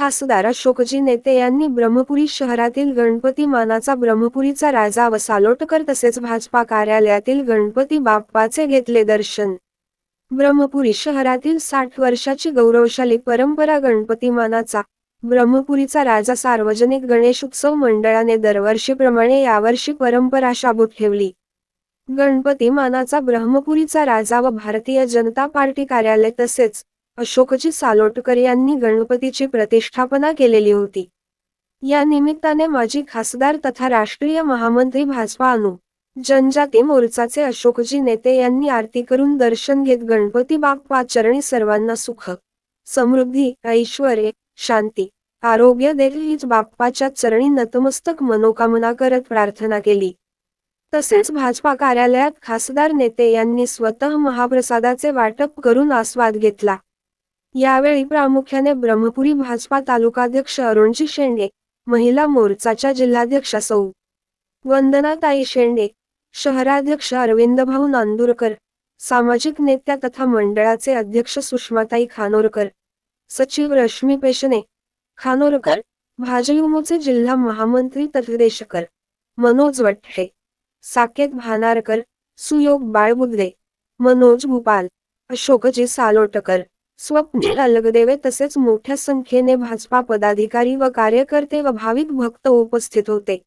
खासदार अशोकजी नेते यांनी ब्रह्मपुरी शहरातील गणपती मानाचा ब्रह्मपुरीचा राजा व सालोटकर तसेच भाजपा कार्यालयातील गणपती बाप्पाचे घेतले दर्शन. ब्रह्मपुरी शहरातील साठ वर्षाची गौरवशाली परंपरा गणपती मानाचा ब्रह्मपुरीचा राजा सार्वजनिक गणेश उत्सव मंडळाने दरवर्षीप्रमाणे यावर्षी परंपरा शाबूत ठेवली. गणपती मानाचा ब्रह्मपुरीचा राजा व भारतीय जनता पार्टी कार्यालय तसेच अशोकजी सालोटकर यांनी गणपतीची प्रतिष्ठापना केलेली होती. या निमित्ताने माजी खासदार तथा राष्ट्रीय महामंत्री भाजपा अनु जनजाती मोर्चाचे अशोकजी नेते यांनी आरती करून दर्शन घेत गणपती बाप्पा चरणी सर्वांना सुख समृद्धी ऐश्वर्य शांती आरोग्य देखील बाप्पाच्या चरणी नतमस्तक मनोकामना करत प्रार्थना केली. तसेच भाजपा कार्यालयात खासदार नेते यांनी स्वतः महाप्रसादाचे वाटप करून आस्वाद घेतला. यावेळी प्रामुख्याने ब्रह्मपुरी भाजपा तालुकाध्यक्ष अरुणजी शेंडे महिला मोर्चाच्या जिल्हाध्यक्षा सौ. वंदनाताई शेंडे शहराध्यक्ष अरविंदभाऊ नांदूरकर सामाजिक नेत्या तथा मंडळाचे अध्यक्ष सुषमाताई खानोरकर सचिव रश्मी पेशने खानोरकर भाजयुमोचे जिल्हा महामंत्री तथदेशकर मनोज वठ्ठे साकेत भानारकर सुयोग बाळबुद्रे मनोज भूपाल अशोकजी सालोटकर स्वप्नील अलगदेवे तसेच मोठ्या संख्येने भाजपा पदाधिकारी व कार्यकर्ते व भाविक भक्त उपस्थित होते.